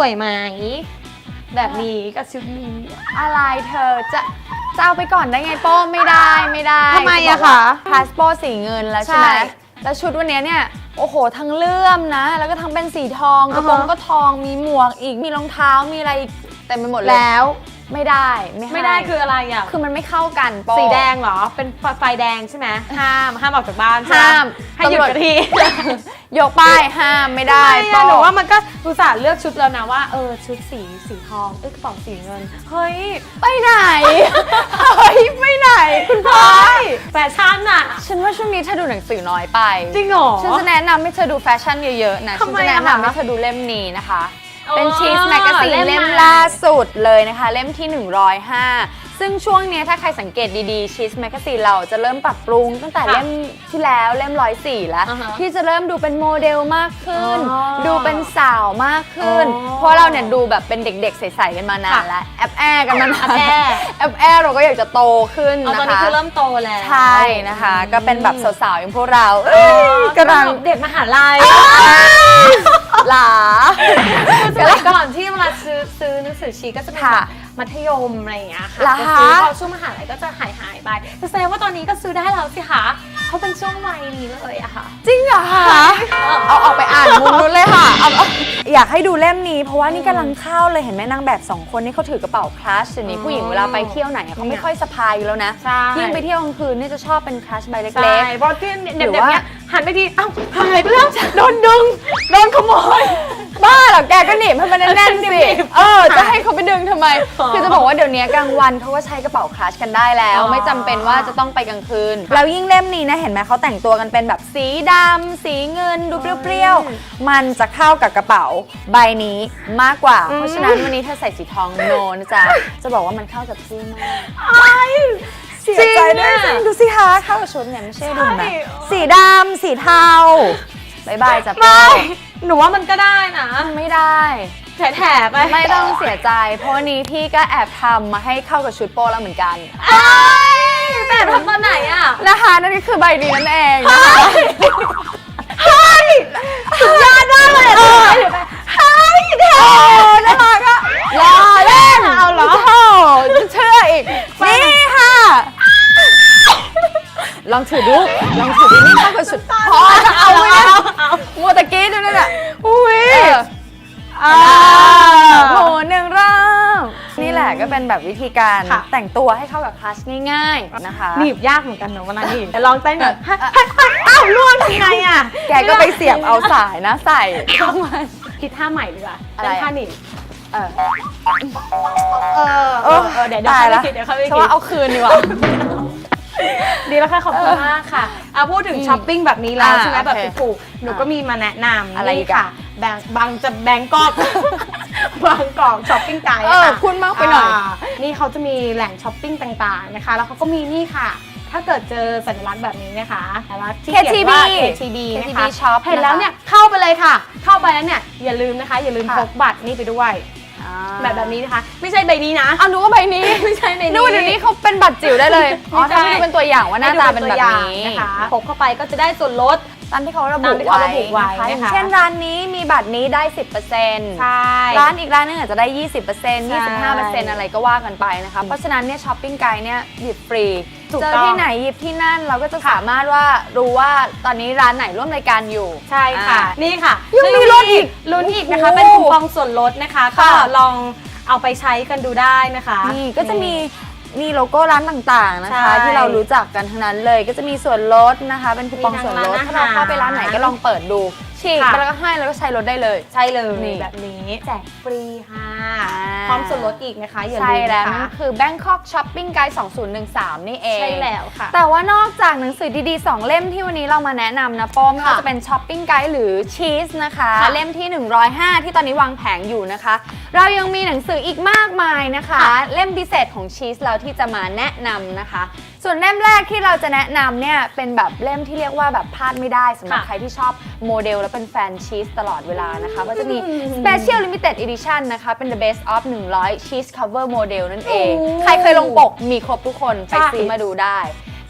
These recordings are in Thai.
วยไหม แบบนี้กับชุดนี้อะไรเธอจะจะเอาไปก่อนได้ไงโป้ไม่ได้ไม่ได้ทำไมอะคะพาสปอร์ตสีเงินแล้วใช่ไหมใช่แล้วชุดวันนี้เนี่ยโอ้โห ทั้งเลื่อมนะ แล้วก็ทั้งเป็นสีทองกระโปรงอ่าฮะก็ทองมีหมวกอีกมีรองเท้ามีอะไรอีกเต็มไปหมดเลยแล้ว ไม่ได้ไม่ให้ไม่ได้คืออะไรอะ คือมันไม่เข้ากันโป้ สีแดงเหรอ เป็นไฟไฟแดงใช่ไหมห้ามห้ามออกจากบ้านใช่ไหห้าม ให้หยุดตำรวจกับที่ยกป้ายห้ามไม่ได้ไม่โป้อะหนูว่ามันก็อุตส่าห์เลือกชุดแล้วนะว่าเออชุดสีสีทองเอ้ยกระเป๋าสีเงิน เฮ้ยไปไหน เฮ้ยไปไหน คุณพ่อแฟชั่นอะฉันว่าช่วงนี้เธอดูหนังสือน้อยไป จริงเหรอ ฉันจะแนะนำให้เธอดูแฟชั่นเยอะๆนะ ฉัทำนไมจะแนะอะคะนำให้เธอดูเล่มนี้นะคะอ๋อ เป็นชีสแมกกาซีนเล่มเล่มใหม่ล่าสุดเลยนะคะ เล่มที่ 105 ซึ่งช่วงเนี้ยถ้าใครสังเกตดีๆชีสแมกกาซีนเราจะเริ่มปรับปรุงตั้งแต่ค่ะเล่มที่แล้วเล่มร้อยสี่แล้ว อ่าฮะที่จะเริ่มดูเป็นโมเดลมากขึ้น อ๋อดูเป็นสาวมากขึ้น อ๋อเพราะเราเนี่ยดูแบบเป็นเด็กๆใสๆกันมานานค่ะแล้วแอบแอกันมานานแอบแอแอบแอเราก็อยากจะโตขึ้นเอานะคะตอนนี้คือเริ่มโตแล้วใช่นะคะ ก็เป็นแบบสาวๆอย่างพวกเราอ๋เอ้ยอกำลัง เด็กมหาลัย หลาสมัยก่อนที่เวลาซื้อซื้อหนังสือชีก็จะเป็นค่ะแบบมัธยมอะไรอย่างเงี้ยค่ะเหรอจะคะ ซื้อพอช่วงมหาลัยก็จะหายหายไปแต่แสดงว่าตอนนี้ก็ซื้อได้แล้วสิคะเขาเป็นช่วงวัยนี้เลยอะค่ะ จริงเหรอคะเอาออกไปอ่านมุมนู้นเลยค่ะเอาเอาอยากให้ดูเล่มนี้ เพราะว่านี่กำลังเข้าเลยเห็นไหมนางแบบสองคนนี่เขาถือกระเป๋าคลัชเดี๋ยวนี้อ๋อผู้หญิงเวลาไปเที่ยวไหนอะเขาไม่ค่อยสะพายอยู่แล้วนะใช่ ยิ่งไปเที่ยวกลางคืนนี่จะชอบเป็นคลัชใบเล็ใช่กเพราะที่หรืเด็กอๆว่าเนี้ยหันไปทีเอ้าหายไปแล้วโดนดึงโดนขโมยๆบ้าเหรอแกก็หนีบให้มันแน่นๆหนีสิบเออจะให้เขาไปดึงทำไมอ๋อคือจะบอกว่าเดี๋ยวนี้กลางวันเขาก็ใช้กระเป๋าคลัชกันได้แล้วอ๋อไม่จำเป็นว่าจะต้องไปกลางคืน แล้วยิ่งเล่มนี้นะเห็นไหมเขาแต่งตัวกันเป็นแบบสีดำสีเงินดูเปรี้ยวๆมันจะเข้ากับกระเป๋าใบนี้มากกว่าอืมเพราะฉะนั้นวันนี้เธอใส่สีทองโนนะจ๊ะจะบอกว่ามันเข้ากับพี่มาก เสียใจด้วยจริงดูสิคะเข้ากับชุดเนี่ยไม่ใช่ดูไหมสีดำสีเทาบายบายจ้ะไม่โป้ หนูว่ามันก็ได้นะ ไม่ได้ แถๆไปไม่ต้องเสียใจ เพราะวันนี้พี่ก็แอบทำมาให้เข้ากับชุดโป้แล้วเหมือนกัน เอ้ยแต่ทำตอนไหนอะนะคะนั่นก็คือใบนี้นั่นเองนะคะสุดยอดมากเลยเออเดี๋ยวไปเฮ้ยเธอนะคะก็รอเล่นเอาเหรอโธ่จะเชื่ออีก นี่ค่ะ ลองถือดู ลองถือดูนี่เข้ากับชุดพอจะเอาไหมเนี่ยมัวตะกี้ อ่าโหหนึ่งรอบนี่แหละก็เป็นแบบวิธีการค่ะ แต่งตัวให้เข้ากับคลาสง่ายๆนะคะ หนีบยากเหมือนกันเนอะเวลาหนีบแต่ลองเต้นแบบฮะฮะฮะอ้าวล่วงยังไงอะแกก็ไปเสียบเอาสายนะใส่เข้ามาคิดท่าใหม่ดีกว่าอะไรเต้นอะท่าหนีบเออเออ เออเออเดี๋ยวเดี๋ยวตาค่อยยไปละคิดเดี๋ยวค่อยไปฉันคิดว่าเอาคืนดีกว่า ดีแล้วค่ะขอบคุณมากค่ะเอาพูดถึงช้อปปิ้งแบบนี้แล้วอ่าใช่ไหมแบบโอเคถูกๆหนูก็มีมาแนะนำอะไรอีนี่กอะ ค่ะแบงบางจะแบงกอก บางกอกช้อปปิ้งไกด์เออค่ะพูดมากไปหน่อยานี่เขาจะมีแหล่งช้อปปิ้งต่างๆนะคะ แล้วเขาก็มีนี่ค่ะ ถ้าเกิดเจอสัญลักษณ์แบบนี้นะคะสัญลักษณ์ที่เขียนว่า KTB นะคะ KTB Shop เห็นแล้วเนี่ยเข้าไปเลยค่ะ เข้าไปแล้วเนี่ยอย่าลืมนะคะ อย่าลืมค่ะ พกบัตรนี่ไปด้วย แบบแบบนี้นะคะ ไม่ใช่ใบนี้นะเอาหนูว่าใบนี้ ไม่ใช่ในนี้ดูเดี๋ยวนี้เขาเป็นบัตรจิ๋วได้เลย อ๋อไม่ใช่ถ้าให้ดูเป็นตัวอย่างว่าหน้าตาเป็นแบบนี้ ให้ดูตัวอย่างนะคะพกเข้าไปก็จะได้ส่วนลด ตามที่เขาระบุตามที่เขาระบุไว้นะคะนะคะอย่างเช่นร้านนี้มีบัตรนี้ได้ 10%ใช่ร้านอีกร้านนึงอาจจะได้ 20%ใช่25%อะไรก็ว่ากันไปนะคะ เพราะฉะนั้นเนี่ยช้อปปิ้งไกด์เนี่ยหยิบฟรีถูกเจอต้องที่ไหนหยิบที่นั่นเราก็จะสามารถว่ารู้ว่าตอนนี้ร้านไหนร่วมรายการอยู่ใช่ค่ะอ่านี่ค่ะยังมีลดอีกลุ้นอีกนะคะโอ้โหเป็นคูปองส่วนลดนะคะ ก็ค่ะลองเอาไปใช้กันดูได้นะคะ นี่ก็จะมี มีโลโก้ร้านต่างๆนะคะ ใช่ที่เรารู้จักกันทั้งนั้นเลย ก็จะมีส่วนลดนะคะ เป็นคูปองมีทั้งส่วนลดร้านถ้าเราอาหารเข้าไปร้านไหนก็ลองเปิดดูฉีกค่ะ ไปแล้วก็ให้แล้วก็ใช้ลดได้เลย ใช่เลยนี่ แบบนี้แจกฟรีค่ะ อ่า พร้อมส่วนลดอีกนะคะอย่าใช่ลืมแล้วนะนั่คะนคือ Bangkok Shopping Guide 2013 นี่เอง ใช่แล้วค่ะ แต่ว่านอกจากหนังสือดีๆ 2 เล่มที่วันนี้เรามาแนะนำนะป้อมไม่ว่าค่ะจะเป็นช้อปปิ้งไกด์หรือชีสนะคะค่ะเล่มที่ 105 ที่ตอนนี้วางแผงอยู่นะคะ เรายังมีหนังสืออีกมากมายนะคะค่ะเล่มพิเศษของชีสเราที่จะมาแนะนำนะคะ ส่วนเล่มแรกที่เราจะแนะนำเนี่ยเป็นแบบเล่มที่เรียกว่าแบบพลาดไม่ได้สำหรับค่ะใครที่ชอบโมเดล และเป็นแฟนชีสตลอดเวลานะคะก็จะมี Special Limited Edition นะคะเป็น the best of 100 cheese cover model นั่นเองโอ้ใครเคยลงปกมีครบทุกคนไปใช่ซื้อมาดูได้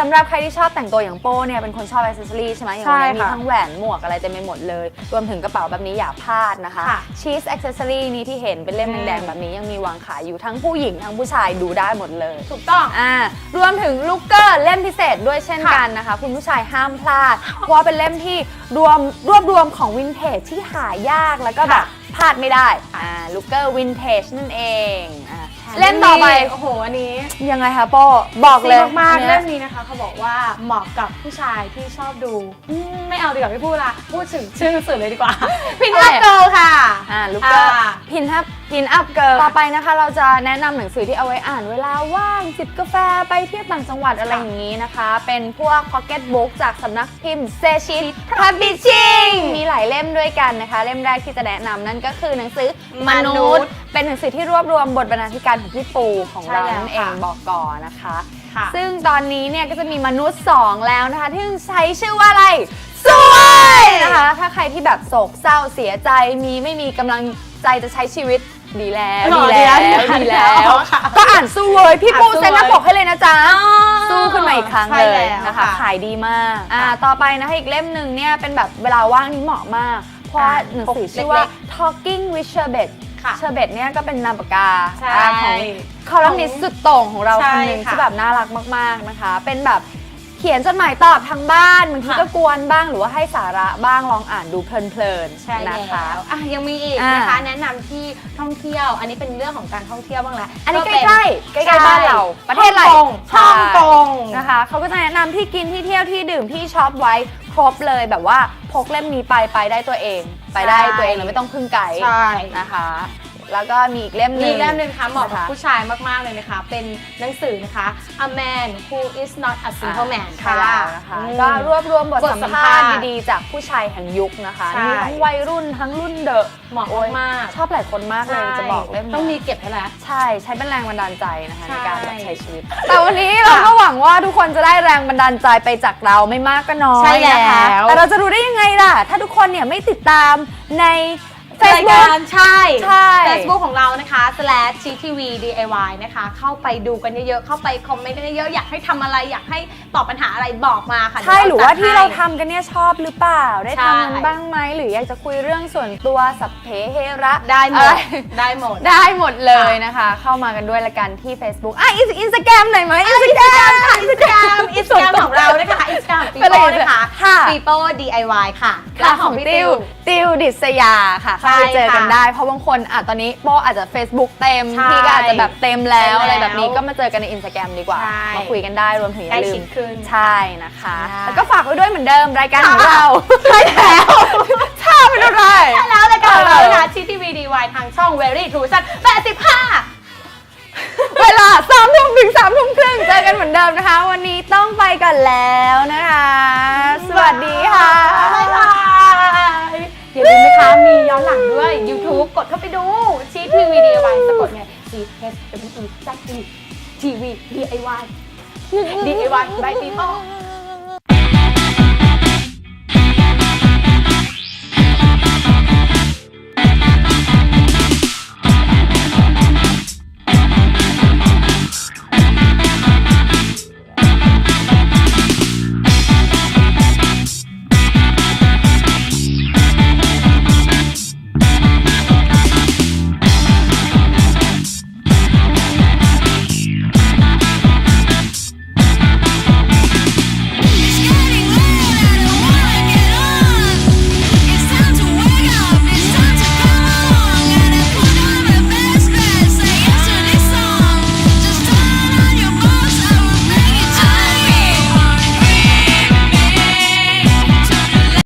สำหรับใครที่ชอบแต่งตัวอย่างโป้เนี่ยเป็นคนชอบอ c เซสซอรี่ใช่ไหมอย่างวันนี้ใช่มีค่ะทั้งแหวนหมวกอะไรเต็มไปหมดเลย รวมถึงกระเป๋าแบบนี้อย่าพลาดนะคะค่ะชีสอ c เซสซอรี่นี้ที่เห็นเป็นเล่มอืมแดงๆแบบนี้ยังมีวางขายอยู่ทั้งผู้หญิงทั้งผู้ชายดูได้หมดเลย ถูกต้องอ่ารวมถึงลูกเกอร์เล่มพิเศษด้วยเช่นค่ะกันนะคะ คุณผู้ชายห้ามพลาด เพราะว่าเป็นเล่มที่รวมรวบรวมของวินเทจที่หายากแล้วก็แบบ พลาดไม่ได้อ่าลูกเกอร์วินเทจนั่นเองอ่าเล่มต่อไป โอ้โห อันนี้ยังไงคะโป้บอกเลยซีมากอันๆเนี้เล่ยมนี้นะคะ เขาบอกว่าเหมาะกับผู้ชายที่ชอบดูอืมไม่เอาดีกว่าไม่พูดละพูดถึงชื่อหนังสือเลยดีกว่า พินอะไรอัพเกิลค่ะ อ่าลูกเกอร์อ่า พินอัพพินอัพเกิร์ต่อไปนะคะ เราจะแนะนำหนังสือที่เอาไว้อ่านเวลาว่างจิบกาแฟไปเที่ยวต่างจังหวัดอะไรอย่างนี้นะคะ เป็นพวกพ็อกเก็ตบุ๊กจากสำนักพิมพ์เซชิตพับบิชิงมีหลายเล่มด้วยกันนะคะ เล่มแรกที่จะแนะนำนั่นก็คือหนังสือมนุษย์ เป็นหนังสือที่รวบรวมบทบรรณาธิการของพี่ปูของเราใช่แล้วนั่นเองค่ะบอกก่อนนะคะค่ะซึ่งตอนนี้เนี่ยก็จะมีมนุษย์ 2 แล้วนะคะ ที่ใช้ชื่อว่าอะไรสวยนะคะถ้าใครที่แบบโศกเศร้าเสียใจมีไม่มีกำลังใจจะใช้ชีวิตดีแล้วหรอดีแล้วดีแล้วดีแล้วดีแล้วค่ะก็อ่านสู้เว้ยพี่ปูอ่านสู้เซ็นหน้าปกให้เลยนะจ๊ะอ๋อสู้ขึ้นมาอีกครั้งใช่เลยแล้วนะคะค่ะขายดีมากอ่าต่อไปนะคะอีกเล่มหนึ่งเนี่ยเป็นแบบเวลาว่างนี่เหมาะมาก เพราะว่าอ่าหนังสือปกชื่อว่าเล็ก Talking with Sherbet ค่ะเชอร์เบตเนี่ยก็เป็นนามปากกาใช่อ่าของคอลัมนิสต์สุดโต่งของเราใช่คนหนึ่งค่ะที่แบบน่ารักมากๆนะคะ เป็นแบบเขียนจดหมายตอบทางบ้านบางทีค่ะ ก็กวนบ้างหรือว่าให้สาระบ้างลองอ่านดูเพลินใช่ๆแล้นะคะวอะยังมีอีกอ่านนะคะแนะนำที่ท่องเที่ยว อันนี้เป็นเรื่องของการท่องเที่ยวบ้างแหละอันนี้ก็ใกเป็ล้ๆใกล้ๆบ้านเราประเทศอะไรฮ่องกงนะคะเขาก็จะแนะนำที่กินที่เที่ยวที่ดื่มที่ช็อปไว้ครบเลยแบบว่า พกเล่มนี้ไปไปได้ตัวเอง ไปได้ใช่ตัวเองเลยไม่ต้องพึ่งไกด์ใช่ นะคะ แล้วก็มีอีกเล่มหมีนึ่ง เล่มหนึ่งนะคะเหมาะกับนะคะผู้ชายมาก ๆ เลยนะคะ เป็นหนังสือนะคะ A Man Who Is Not a Simple Man ใช่ค่ะแล้วนะคะอืม ก็รวบรวมบทบทสัมสัมภาภาษษณ์ณ์ดีๆ จากผู้ชายแห่งยุคนะคะใช่ มีทั้งวัยรุ่นทั้งรุ่นเดอะเหมาะโอ้ยมากชอบหลายคนมากเลยจะบอกเล่มนี้ ต้องมีเก็บให้แล้ว ใช่ใช้เป็นแรงบันดาลใจนะคะใช่ในการแบบใช้ชีวิต แต่วันนี้เราก็หวังว่าทุกคนจะได้แรงบันดาลใจไปจากเราไม่มากก็น้อยใช่แล้วนะคะแต่เราจะรู้ได้ยังไงล่ะ ถ้าทุกคนเนี่ยไม่ติดตามใน ราย Facebook การใช่ใช่ Facebook ของเรานะคะ slash gtv diy นะคะ เข้าไปดูกันเยอะๆ เข้าไปคอมเมนต์กันเยอะๆ อยากให้ทำอะไรอยากให้ตอบปัญหาอะไรบอกมาค่ะใช่เดี๋ยหรือว่าจัดที่เราให้ทำกันเนี่ยชอบหรือเปล่า ได้ใช่ทำกันบ้างไหมหรืออยากจะคุยเรื่องส่วนตัวสัพเพเฮระได้หมอะดไร ได้หมด ได้หมดเลยนะคะ เข้ามากันด้วยละกันที่ Facebook อะอินสตาแกรมหน่อยไหมอินสตาแกรมค่ะอินสตาแกรมอินสตาแกรมของเรานะคะอินสตาแกรมปีเป็นอะไรโป้นะคะค่ะ ปีโป้ DIY ค่ะ และของติวติวดิษยาค่ะใช่เข้าไปเจอกันค่ะได้ เพราะบางคนอะตอนนี้โป้อาจจะ Facebook เต็มใช่พี่ก็อาจจะแบบเต็มแล้วเต็มแล้วอะไรแบบนี้ก็มาเจอกันในอินสตาแกรมดีกว่า ใช่ มาคุยกันได้รวมถึงอย่าลืใกล้ชิม ดขึ้น ใช่นะคะค่ะแล้วก็ฝากไว้ด้วยเหมือนเดิมรายการของค่ะเราใช่แล้วถ้าเป็นอะไรใช่แล้วรายการของเราเออนะคะ GTV DIY ทางช่อง Very True สั้น85 เวลาสามทุ่มถึงสามทุ่มครึ่งเจอกันเหมือนเดิมนะคะ วันนี้ต้องไปก่อนแล้วนะคะ สวัสดีค่ะ บ๊ายบายอย่าลืมนะคะมี ย้อนหลังด้วย YouTube กดเข้าไปดูชีทีวี DIY สะกดไง C H W E Z E TV DIY DIY by people